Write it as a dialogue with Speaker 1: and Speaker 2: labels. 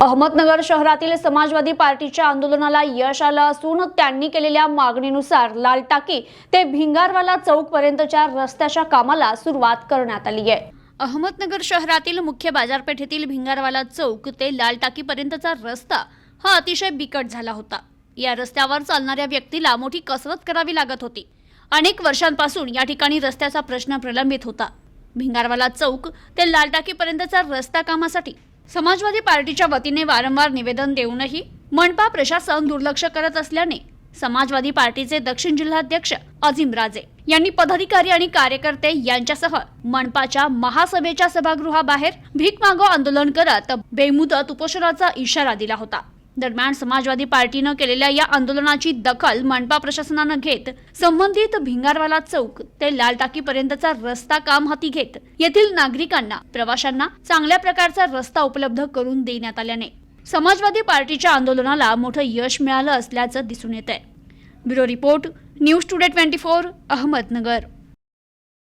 Speaker 1: अहमदनगर शहरातील समाजवादी पार्टीच्या आंदोलनाला यश आलं असून त्यांनी केलेल्या मागणीनुसार लालटाकी ते भिंगारवाला चौक पर्यंतच्या रस्त्याच्या कामाला सुरुवात करण्यात आली आहे. अहमदनगर शहरातील मुख्य बाजारपेठेतील भिंगारवाला चौक ते लाल टाकीपर्यंतचा रस्ता हा अतिशय बिकट झाला होता. या रस्त्यावर चालणाऱ्या व्यक्तीला मोठी कसरत करावी लागत होती. अनेक वर्षांपासून या ठिकाणी रस्त्याचा प्रश्न प्रलंबित होता. भिंगारवाला चौक ते लाल टाकीपर्यंतचा रस्ता कामासाठी समाजवादी पार्टीच्या वतीने वारंवार निवेदन देऊनही मनपा प्रशासन दुर्लक्ष करत असल्याने समाजवादी पार्टीचे दक्षिण जिल्हाध्यक्ष अजिम राजे यांनी पदाधिकारी आणि कार्यकर्ते यांच्यासह मनपाच्या महासभेच्या सभागृहाबाहेर भीक मागो आंदोलन करत बेमुदत उपोषणाचा इशारा दिला होता. दरम्यान समाजवादी पार्टीनं केलेल्या या आंदोलनाची दखल मनपा प्रशासनानं घेत संबंधित भिंगारवाला चौक ते लाल टाकीपर्यंतचा रस्ता काम हाती घेत येथील नागरिकांना प्रवाशांना चांगल्या प्रकारचा रस्ता उपलब्ध करून देण्यात आल्याने समाजवादी पार्टीच्या आंदोलनाला मोठं यश मिळालं असल्याचं दिसून येत आहे bureau report news today twenty four Ahmednagar.